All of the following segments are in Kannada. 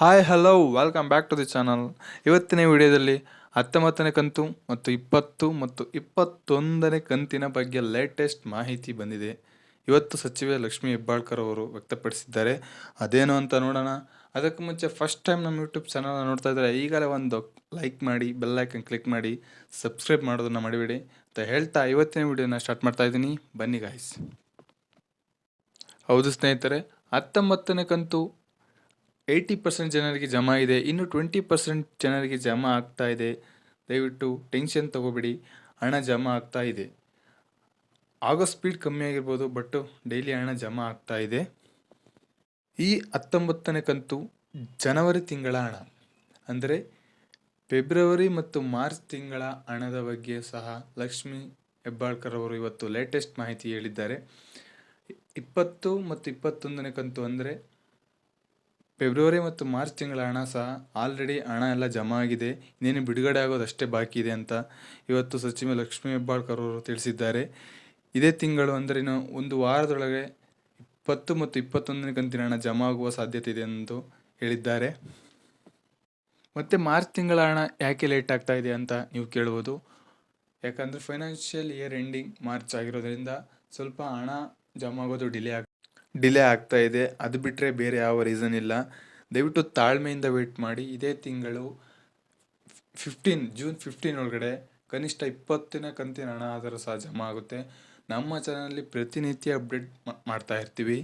Hi hello welcome back to the channel ಇವತ್ತಿನ ವಿಡಿಯೋದಲ್ಲಿ ಹತ್ತೊಂಬತ್ತನೇ ಕಂತು ಮತ್ತು ಇಪ್ಪತ್ತು ಮತ್ತು ಇಪ್ಪತ್ತೊಂದನೇ ಕಂತಿನ ಬಗ್ಗೆ ಲೇಟೆಸ್ಟ್ ಮಾಹಿತಿ ಬಂದಿದೆ. ಇವತ್ತು ಸಚಿವೆ ಲಕ್ಷ್ಮೀ ಹೆಬ್ಬಾಳ್ಕರ್ ಅವರು ವ್ಯಕ್ತಪಡಿಸಿದ್ದಾರೆ. ಅದೇನು ಅಂತ ನೋಡೋಣ. ಅದಕ್ಕೆ ಮುಂಚೆ ಫಸ್ಟ್ ಟೈಮ್ ನಮ್ಮ ಯೂಟ್ಯೂಬ್ ಚಾನಲ್ನ ನೋಡ್ತಾ ಇದ್ದಾರೆ ಈಗಲೇ ಒಂದು ಲೈಕ್ ಮಾಡಿ ಬೆಲ್ ಐಕನ್ ಕ್ಲಿಕ್ ಮಾಡಿ ಸಬ್ಸ್ಕ್ರೈಬ್ ಮಾಡೋದನ್ನು ಮಾಡಿಬಿಡಿ ಅಂತ ಹೇಳ್ತಾ ಇವತ್ತಿನ ವಿಡಿಯೋನ ಸ್ಟಾರ್ಟ್ ಮಾಡ್ತಾ ಇದ್ದೀನಿ. ಬನ್ನಿ ಗಾಯ್ಸ್ ಹೌದು ಸ್ನೇಹಿತರೆ, ಹತ್ತೊಂಬತ್ತನೇ ಕಂತು ಏಯ್ಟಿ ಪರ್ಸೆಂಟ್ ಜನರಿಗೆ ಜಮಾ ಇದೆ, ಇನ್ನು ಟ್ವೆಂಟಿ ಪರ್ಸೆಂಟ್ ಜನರಿಗೆ ಜಮಾ ಆಗ್ತಾ ಇದೆ. ದಯವಿಟ್ಟು ಟೆನ್ಷನ್ ತಗೋಬೇಡಿ, ಹಣ ಜಮಾ ಆಗ್ತಾ ಇದೆ. ಆಗೋ ಸ್ಪೀಡ್ ಕಮ್ಮಿ ಆಗಿರ್ಬೋದು ಬಟ್ ಡೈಲಿ ಹಣ ಜಮಾ ಆಗ್ತಾ ಇದೆ. ಈ ಹತ್ತೊಂಬತ್ತನೇ ಕಂತು ಜನವರಿ ತಿಂಗಳ ಹಣ. ಅಂದರೆ ಫೆಬ್ರವರಿ ಮತ್ತು ಮಾರ್ಚ್ ತಿಂಗಳ ಹಣದ ಬಗ್ಗೆ ಸಹ ಲಕ್ಷ್ಮಿ ಹೆಬ್ಬಾಳ್ಕರ್ ಅವರು ಇವತ್ತು ಲೇಟೆಸ್ಟ್ ಮಾಹಿತಿ ಹೇಳಿದ್ದಾರೆ. ಇಪ್ಪತ್ತು ಮತ್ತು ಇಪ್ಪತ್ತೊಂದನೇ ಕಂತು ಅಂದರೆ ಫೆಬ್ರವರಿ ಮತ್ತು ಮಾರ್ಚ್ ತಿಂಗಳ ಹಣ ಸಹ ಆಲ್ರೆಡಿ ಹಣ ಎಲ್ಲ ಜಮಾ ಆಗಿದೆ. ಇನ್ನೇನು ಬಿಡುಗಡೆ ಆಗೋದಷ್ಟೇ ಬಾಕಿ ಇದೆ ಅಂತ ಇವತ್ತು ಸಚಿವ ಲಕ್ಷ್ಮೀ ಹೆಬ್ಬಾಳ್ಕರ್ ಅವರು ತಿಳಿಸಿದ್ದಾರೆ. ಇದೇ ತಿಂಗಳು ಅಂದರೆ ಒಂದು ವಾರದೊಳಗೆ ಇಪ್ಪತ್ತು ಮತ್ತು ಇಪ್ಪತ್ತೊಂದನೇ ಕಂತಿನ ಹಣ ಜಮಾ ಆಗುವ ಸಾಧ್ಯತೆ ಇದೆ ಎಂದು ಹೇಳಿದ್ದಾರೆ. ಮತ್ತು ಮಾರ್ಚ್ ತಿಂಗಳ ಹಣ ಯಾಕೆ ಲೇಟ್ ಆಗ್ತಾ ಇದೆ ಅಂತ ನೀವು ಕೇಳ್ಬೋದು. ಯಾಕಂದರೆ ಫೈನಾನ್ಷಿಯಲ್ ಇಯರ್ ಎಂಡಿಂಗ್ ಮಾರ್ಚ್ ಆಗಿರೋದ್ರಿಂದ ಸ್ವಲ್ಪ ಹಣ ಜಮಾ ಆಗೋದು ಡಿಲೇ ಆಗ ಡಿಲೇ ಆಗ್ತಾ ಇದೆ. ಅದು ಬಿಟ್ಟರೆ ಬೇರೆ ಯಾವ ರೀಸನ್ ಇಲ್ಲ. ದಯವಿಟ್ಟು ತಾಳ್ಮೆಯಿಂದ ವೆಯ್ಟ್ ಮಾಡಿ. ಇದೇ ತಿಂಗಳು ಫಿಫ್ಟೀನ್ ಜೂನ್ ಫಿಫ್ಟೀನ್ ಒಳಗಡೆ ಕನಿಷ್ಠ ಇಪ್ಪತ್ತಿನ ಕಂತಿನ ಹಣ ಆದರೂ ಸಹ ಜಮಾ ಆಗುತ್ತೆ. ನಮ್ಮ ಚಾನಲಲ್ಲಿ ಪ್ರತಿನಿತ್ಯ ಅಪ್ಡೇಟ್ ಮಾಡ್ತಾ ಇರ್ತೀವಿ.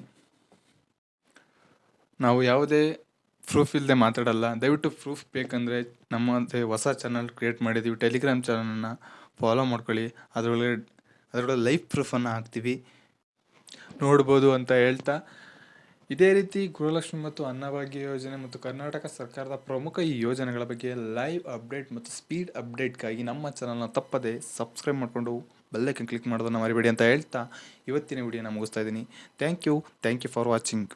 ನಾವು ಯಾವುದೇ ಪ್ರೂಫ್ ಇಲ್ಲದೆ ಮಾತಾಡಲ್ಲ. ದಯವಿಟ್ಟು ಪ್ರೂಫ್ ಬೇಕಂದರೆ ನಮ್ಮದೇ ಹೊಸ ಚಾನಲ್ ಕ್ರಿಯೇಟ್ ಮಾಡಿದ್ದೀವಿ ಟೆಲಿಗ್ರಾಮ್ ಚಾನಲನ್ನು ಫಾಲೋ ಮಾಡ್ಕೊಳ್ಳಿ. ಅದರೊಳಗೆ ಅದರೊಳಗೆ ಲೈಫ್ ಪ್ರೂಫನ್ನು ಹಾಕ್ತೀವಿ. ನೋಡ್ಬೋದು ಅಂತ ಹೇಳ್ತಾ, ಇದೇ ರೀತಿ ಗೃಹಲಕ್ಷ್ಮಿ ಮತ್ತು ಅನ್ನಭಾಗ್ಯ ಯೋಜನೆ ಮತ್ತು ಕರ್ನಾಟಕ ಸರ್ಕಾರದ ಪ್ರಮುಖ ಈ ಯೋಜನೆಗಳ ಬಗ್ಗೆ ಲೈವ್ ಅಪ್ಡೇಟ್ ಮತ್ತು ಸ್ಪೀಡ್ ಅಪ್ಡೇಟ್ಗಾಗಿ ನಮ್ಮ ಚಾನಲ್ನ ತಪ್ಪದೆ ಸಬ್ಸ್ಕ್ರೈಬ್ ಮಾಡಿಕೊಂಡು ಬೆಲ್ಲೈಕನ್ ಕ್ಲಿಕ್ ಮಾಡೋದನ್ನು ಮರಿಬೇಡಿ ಅಂತ ಹೇಳ್ತಾ, ಇವತ್ತಿನ ವಿಡಿಯೋನ ಮುಗಿಸ್ತಾ ಇದ್ದೀನಿ. Thank you thank you for watching